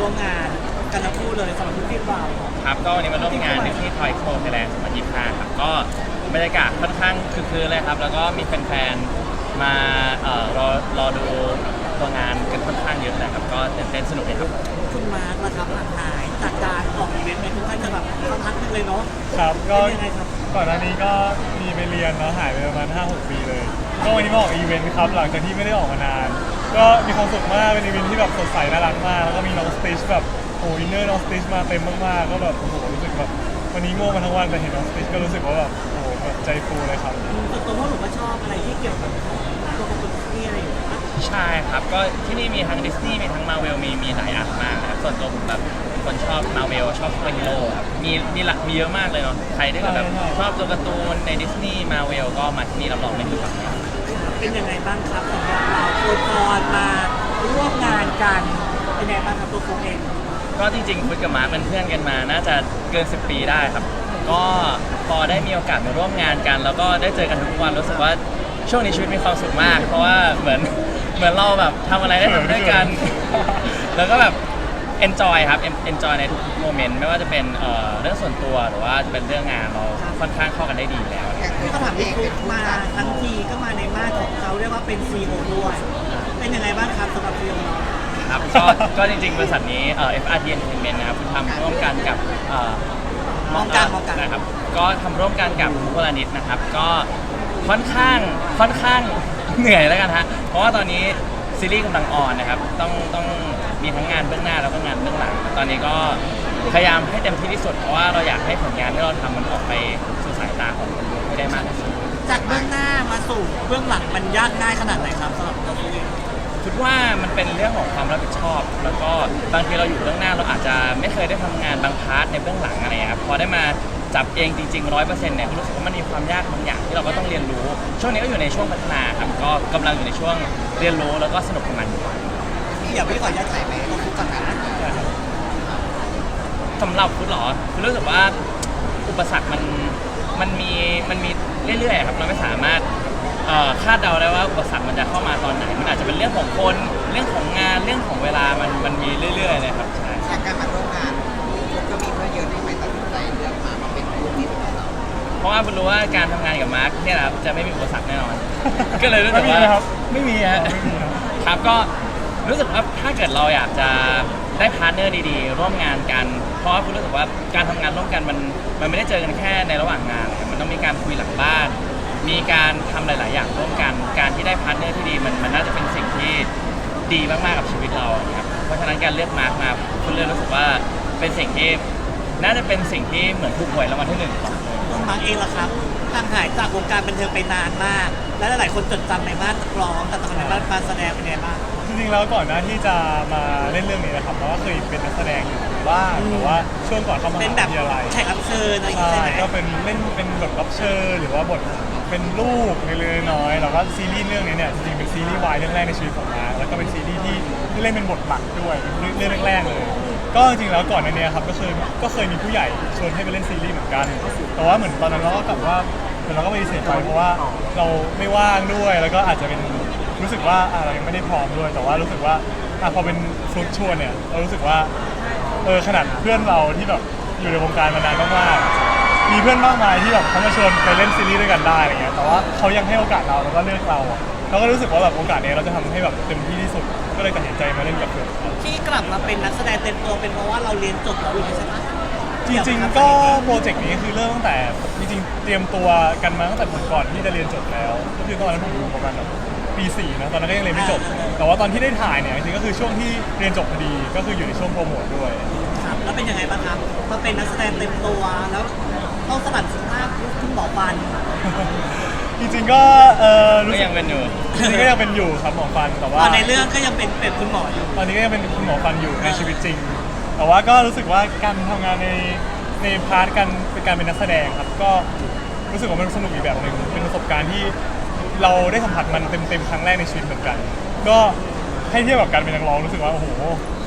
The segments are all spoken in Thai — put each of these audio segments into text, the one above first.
ร่วมงานกันทั้งคู่เลยสำหรับพี่พี่เราครับก็วันนี้มาร่วมงานดิสนีย์ทอยโชว์ไทยแลนด์2025ครับก็บรรยากาศค่อนข้างคือคืนเลยครับ แล้วก็มีแฟนๆมาเอ่อรอรอดูตัวงานกันค่อนข้างเยอะเลยครับก็ตื่นเต้นสนุกเลยครับ คุณมาร์คนะครับห่างหายจากการออกอีเวนต์ไปทุกท่านจะแบบสักพักหนึงเลยเนาะครับก็เป็นยังไงครับก่อนหน้านี้ก็มีไปเรียนเนาะหายไปประมาณ5-6 ปีเลย ก็วันนี้มาออกอีเวนต์ครับหลังจากที่ไม่ได้ออกมานาน ก็มีความสุขมากเป็นอีเวนต์ที่แบบสดใสน่ารักมากแล้วก็มีน้องสติชแบบโอ้อินเนอร์น้องสติชมาเต็มมากๆก็แบบโอ้โหรู้สึกแบบวันนี้โง่มาทั้งวันแต่เห็นน้องสติชก็รู้สึกว่าแบบโอ้โหแบบใจฟูเลยครับ ส่วนตัวพวกหนูก็ชอบอะไรที่เกี่ยวกับตัวการ์ตูนดิสนีย์อะไรอยู่นะใช่ครับก็ที่นี่มีทั้งดิสนีย์มีทั้งมาเวลมีมีหลายอันมากนะครับส่วนตัวผมแบบเป็นคนชอบมาเวลชอบซูเปอร์ฮีโร่ครับมีมีหลักมีเยอะมากเลยเนาะใครที่แบบใช่ใช่ชอบตัวการ์ตูนในดิสนีย์มาเวลก็มาที่นี่รับรองไม่ผิดหวังแน่นอน เป็นยังไงบ้างครับสำหรับเราโคจรมาร่วมงานกันเป็นยังไงบ้างครับตัวคุณเองก็จริงๆฟุตกับมาร์คเป็นเพื่อนกันมา น่าจะเกิน 10 ปีได้ครับ ก็พอได้มีโอกาสมาร่วมงานกัน แล้วก็ได้เจอกันทุกวันรู้สึกว่าช่วงนี้ชีวิตมีความสุขมาก เพราะว่าเหมือนเหมือนเราแบบทำอะไรได้ทำด้วยกัน แล้วก็แบบ enjoy ครับ enjoy ในทุกๆโมเมนต์ไม่ว่าจะเป็นเอ่อเรื่องส่วนตัวหรือว่าจะเป็นเรื่องงานเราค่อนข้างเข้ากันได้ดีแล้วที่เขาถามพี่ฟุ๊กมาทั้งทีก็มาในมาตรของเขาเรียกว่าเป็นซีโอด้วย เป็นยังไงบ้างครับสำหรับซีโอเราครับก็ก็จริงๆ บริษัทนี้เอ่อ FRT Entertainment นะครับทำร่วมกันกับเอ่อมองกันมองกันนะครับก็ทำร่วมกันกับทุกคนละนิดนะครับ ก็ค่อนข้างค่อนข้างเหนื่อยแล้วกันฮะเพราะว่าตอนนี้ ซีรีส์กำลังออนนะครับ ต้องต้องมีทั้งงานเบื้องหน้าแล้วก็งานเบื้องหลัง ตอนนี้ก็พยายามให้เต็มที่ที่สุด เพราะว่าเราอยากให้ผลงานที่เราทำมันออกไปสู่สายตาของคนดูให้ได้มากที่สุดจากเบื้องหน้ามาสู่เบื้องหลังมันยากง่ายขนาดไหนครับสำหรับตัวคุณเองคิดว่ามันเป็นเรื่องของความรับผิดชอบ แล้วก็บางทีเราอยู่เบื้องหน้าเราอาจจะไม่เคยได้ทำงานบางพาร์ทในเบื้องหลังอะไรเงี้ยครับพอได้มา จับเองจริงๆร้อยเปอร์เซ็นต์เนี่ยก็รู้สึกว่ามันมีความยากบางอย่างที่เราก็ต้องเรียนรู้ ช่วงนี้ก็อยู่ในช่วงพัฒนาครับก็กำลังอยู่ในช่วงเรียนรู้แล้วก็สนุกกับมันอยู่พี่เดี๋ยวพี่ขออนุญาตถ่ายไปตัวฟุ๊กก่อนนะสำหรับคุณหรอคุณรู้สึกว่าอุปสรรคมันมันมีมันมีเรื่อยๆครับเราไม่สามารถเอ่อคาดเดาได้ว่าอุปสรรคมันจะเข้ามาตอนไหน มันอาจจะเป็นเรื่องของคน เรื่องของงาน เรื่องของเวลา มันมันมีเรื่อยๆเลยครับ ใช่จากการมา การทำงานกับมาร์คเนี่ยนะครับจะไม่มีอุปสรรคแน่นอน ก็เลยรู้สึกไม่มีว่านะครับ ไม่มีฮะไม่มีครับครับก็รู้สึกว่าถ้าเกิดเราอยากจะได้พาร์ทเนอร์ดีๆ ร่วมงานกัน เพราะว่าคุณรู้สึกว่าการทำงานร่วมกันมันมันไม่ได้เจอกันแค่ในระหว่างงานนะครับมันต้องมีการคุยหลังบ้าน มีการทำหลาย ๆ อย่างร่วมกัน การที่ได้พาร์ทเนอร์ที่ดีมันมันน่าจะเป็นสิ่งที่ดีมาก ๆ กับชีวิตเราครับเพราะฉะนั้นการเลือกมาร์คมาคุณเลยรู้สึกว่าเป็นสิ่งที่น่าจะเป็นสิ่งที่เหมือนถูกหวยรางวัลที่หนึ่งของผมตัวมาร์คเองล่ะครับห่างหายจากวงการบันเทิงไปนานมาก และหลายๆคนจดจำในมาตรนักร้อง แต่ตอนนี้มาการแสดงเป็นยังไงบ้าง จริงๆแล้วก่อนหน้าที่จะมาเล่นเรื่องนี้นะครับเราก็เคยเป็นนักแสดงอยู่บ้างแต่ว่าช่วงก่อนเข้ามหาเป็นแบบวิทยาลัยแขกรับเชิญอะไรอย่างใช่เงี้ยใช่ไหมก็เป็นเล่นเป็นบทรับเชิญหรือว่าบทเป็นลูกเล็กๆน้อยๆแล้วก็ซีรีส์เรื่องนี้เนี่ยจริงๆเป็นซีรีส์วายเรื่องแรกในชีวิตของมาร์คแล้วก็เป็นซีรีส์ที่ที่เล่นเป็นบทหลักด้วยเรื่องแรกๆเลย ก็จริงๆแล้วก่อนในเนี้ครับก็เคยก็เคยมีผู้ใหญ่ชวนให้ไปเล่นซีรีส์เหมือนกัน แต่ว่าเหมือนตอนนั้นเราก็กลับว่าเหมือนเราก็ไปฏิเสธไปเพราะว่าเราไม่ว่างด้วยแล้วก็อาจจะเป็นรู้สึกว่าอะเรายังไม่ได้พร้อมด้วย แต่ว่ารู้สึกว่าอะพอเป็นฟลุกชวนเนี่ยเรารู้สึกว่าเออขนาดเพื่อนเราที่แบบอยู่ในวงการมานานมากๆมีเพื่อนมากมายที่แบบเขามาชวนไปเล่นซีรีส์ด้วยกันได้อะไรเงี้ยแต่ว่าเขายังให้โอกาสเราแล้วก็เลือกเราอะ เราก็รู้สึกว่าแบบโอกาสนี้เราจะทำให้แบบเต็มที่ที่สุด ก็เลยตัดสินใจมาเล่นกับเพื่อนที่กลับมาเป็นนักแสดงเต็มตัวเป็นเพราะว่าเราเรียนจบแล้วด้วยใช่ไหมจริง ๆ ก็โปรเจกต์นี้คือเริ่มตั้งแต่จริงๆ เตรียมตัวกันมาตั้งแต่ผมก่อนที่จะเรียนจบแล้ว ก็คือตอนนั้นผมอยู่ประมาณแบบปีสี่นะตอนนั้นก็ยังเรียนไม่จบ แต่ว่าตอนที่ได้ถ่ายเนี่ยจริงๆก็คือช่วงที่เรียนจบพอดีก็คืออยู่ในช่วงโปรโมทด้วย ครับแล้วเป็นยังไงบ้างครับมาเป็นนักแสดงเต็มตัวแล้วต้องสลัดสุขภาพคุณหมอฟัน จริงๆก็เออรู้ก็สึยักงเป็นอยู่ จริงๆก็ยังเป็นอยู่ครับหมอฟันแต่ว่าตอนในเรื่องก็ยังเป็นเป็นคุณหมออยู่ ตอนนี้ก็ยังเป็นคุณหมอฟันอยู่ในชีวิตจริง แต่ว่าก็รู้สึกว่าการทำงานในในพาร์ทการเป็นการเป็นนักแสดงครับ ก็รู้สึกว่ามันสนุกอีกแบบหนึ่งเป็นประสบการณ์ที่เราได้สัมผัสมันเต็มๆครั้งแรกในชีวิตเหมือนกัน ก็ให้เทียบกับการเป็นนักร้องรู้สึกว่าโอ้โห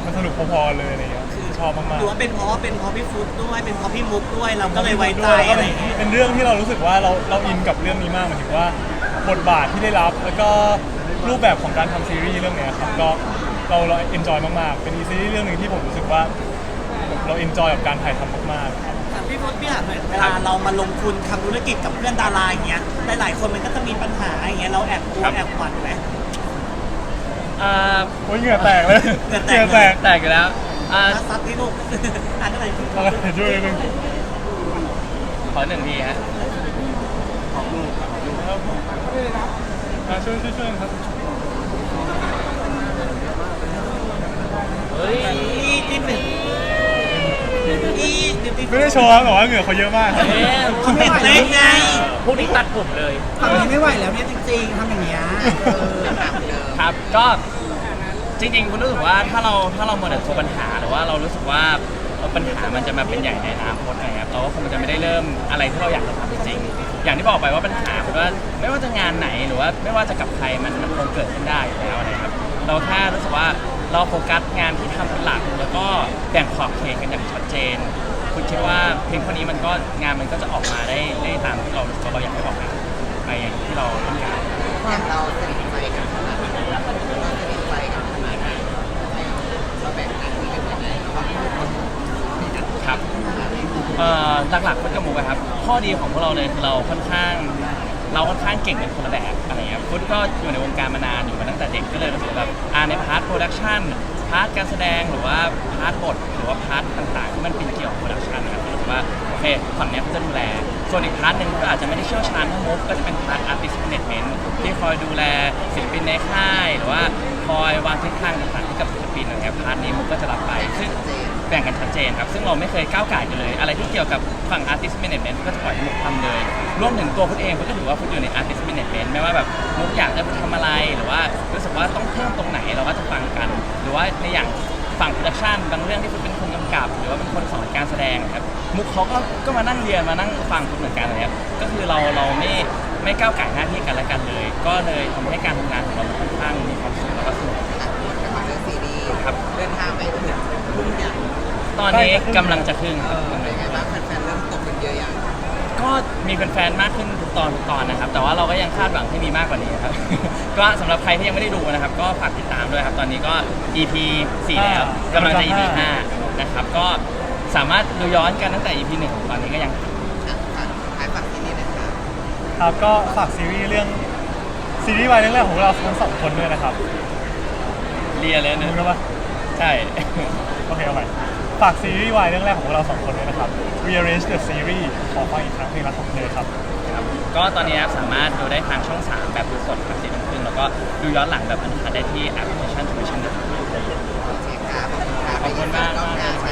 มันสนุกพอๆเลยอะไรเงี้ย ชอบมากๆหรือว่าเป็นเพราะว่าเป็นเพราะพี่ฟุตด้วยเป็นเพราะพี่มุกด้วยเราก็เลยไว้ใจด้วยแล้วก็อะไรเป็นอย่างเงี้ยเป็นเรื่องที่เรารู้สึกว่าเราเราอินกับเรื่องนี้มากหมายถึงว่าบทบาทที่ได้รับแล้วก็รูปแบบของการทำซีรีส์เรื่องเนี้ยครับก็เราเราเอนจอยมากๆ เป็นซีรีส์เรื่องหนึ่งที่ผมรู้สึกว่าเราเอนจอยกับการถ่ายทำมากแต่พี่พศพี่ถามหน่อยเวลาเรามาลงทุนทำธุรกิจกับเพื่อนดาราอย่างเงี้ยหลายๆคนมันก็จะมีปัญหาอย่างเงี้ยเราแอบกลัวแอบหวั่นไหม อ่าๆโอ้ยเหงื่อแตกเลยเหงื่อแตกเหงื่อแตกแตกอยู่แล้ว อ่าถ้าซับที่ลูกอ่านอะไรพี่อะไรช่วยนิดนึงขอหนึ่งทีฮะอะช่วยช่วยช่วยครับเฮ้ยนี่ที่หนึ่งนี่ที่ที่ไม่ได้โชว์ครับแต่ว่าเหงื่อเขาเยอะมากครับเอ๊ะเขาเห็นเล็กไงพวกนี้ตัดผมเลยฝั่งนี้ไม่ไหวแล้วเนี่ยจริงๆทำอย่างเงี้ยเออครับก็ จริงๆคุณรู้สึกว่าถ้าเราถ้าเราโมเดลตัวปัญหาหรือว่าเรารู้สึกว่าปัญหามันจะมาเป็นใหญ่ในอนาคตนะครับเราก็คงจะไม่ได้เริ่มอะไรที่เราอยากจะทำจริงๆอย่างที่บอกไปว่าปัญหาคุณว่าไม่ว่าจะงานไหนหรือว่าไม่ว่าจะกับใครมันมันคงเกิดขึ้นได้อยู่แล้วนะครับเราแค่รู้สึกว่าเราโฟกัสงานที่ทำเป็นหลัก แล้วก็แบ่งขอบเขตกันอย่างชัดเจน คุณคิดว่าเพียงเท่านี้มันก็งานมันก็จะออกมาได้ได้ตามที่เราสึกว่าเราอยากให้ออกมาไปอย่างที่เราต้องการอย่างเราสนิทใจกันขนาดไหนเราสนิทใจกันขนาดไหนเราแบ่งหน้าที่กันยังไงระหว่างคนในนั้น ครับเอ่อหลักๆพุทธกับมุกอะครับ ข้อดีของพวกเราเลยคือเราค่อนข้าง เราค่อนข้างเก่งเป็นคนละแบบอะไรเงี้ยพุทธก็อยู่ในวงการมานานอยู่มาตั้งแต่เด็กก็เลยรู้สึกแบบอ่าในพาร์ทโปรดักชันพาร์ทการแสดงหรือว่าพาร์ทบทหรือว่าพาร์ทต่างๆที่มันเป็นเกี่ยวกับโปรดักชันนะครับรู้สึกว่าโอเคฝั่งเนี้ยเขาจะดูแล ส่วนอีกพาร์ทหนึ่งก็อาจจะไม่ได้เชี่ยวชาญเท่ามุกก็จะเป็นพาร์ทอาร์ติสต์แมเนจเมนต์ที่คอยดูแลศิลปินในค่าย หรือว่าคอยวางทิศทางต่างๆให้กับศิลปินอะไรเงี้ยพาร์ทนี้มุกก็จะรับไปซึ่ง แบ่งกันชัดเจนครับ ซึ่งเราไม่เคยก้าวไก่ายกันเลย อะไรที่เกี่ยวกับฝั่ง artist management ก็จะปล่อยให้มุกทำเลยรวมถึงตัวพุทธเองพุทธก็ถือว่าพุทธอยู่ใน artist management ไม่ว่าแบบมุกอยากจะทำอะไรหรือว่ารู้สึกว่าต้องเพิ่มตรงไหนเราก็จะฟังกัน หรือว่าในอย่างฝั่ง production บางเรื่องที่พุทธเป็นคนกำกับ หรือว่าเป็นคนสอนการแสดงครับมุกเขาก็ก็มานั่งเรียนมานั่งฟังพุทธเหมือนกันนะครับก็คือเราเราไม่ไม่ก้าวไก่ายหน้าที่กันและกันเลย ก็เลยทำให้การทำงานของเราค่อนข้างมีความสุขแล้วก็สนุกกับเรื่องซีรีส์ครับ เดินทางไปถึง รุ่นอย่างตอนนี้กำลังจะครึ่งเออเป็นไงบ้างแฟนๆเริ่มตกกันเยอะยังก็มีแฟนๆมากขึ้นทุกตอนทุกตอนนะครับ แต่ว่าเราก็ยังคาดหวังให้มีมากกว่านี้ครับ ก็สำหรับใครที่ยังไม่ได้ดูนะครับ ก็ฝากติดตามด้วยครับ ตอนนี้ก็ EP 4 แล้วกำลังจะ EP 5นะครับ ก็สามารถดูย้อนกันตั้งแต่ EP 1 ตอนนี้ก็ยัง อะฝากท้ายฝากซีรีส์หนะคะครับก็ฝากซีรีส์เรื่องซีรีส์วายเรื่องแรกของเราทั้งสองคนด้วยนะครับเรียเลยมึนะงรู้ปะใช่ โอเคเอาใหม่ฝากซีรีส์วายเรื่องแรกของเราสองคนด้วยนะครับ Rearrange the Series ขอฟังอีกครั้งเพลงรักของเธอครับ ครับก็ตอนนี้นะครับสามารถดูได้ทางช่อง 3 แบบดูสดครับสี่ทุ่มครึ่งแล้วก็ดูย้อนหลังแบบอันคัดได้ที่แอปพลิเคชันทูวิชั่นนะครับ ขอบคุณครับขอบคุณมากไป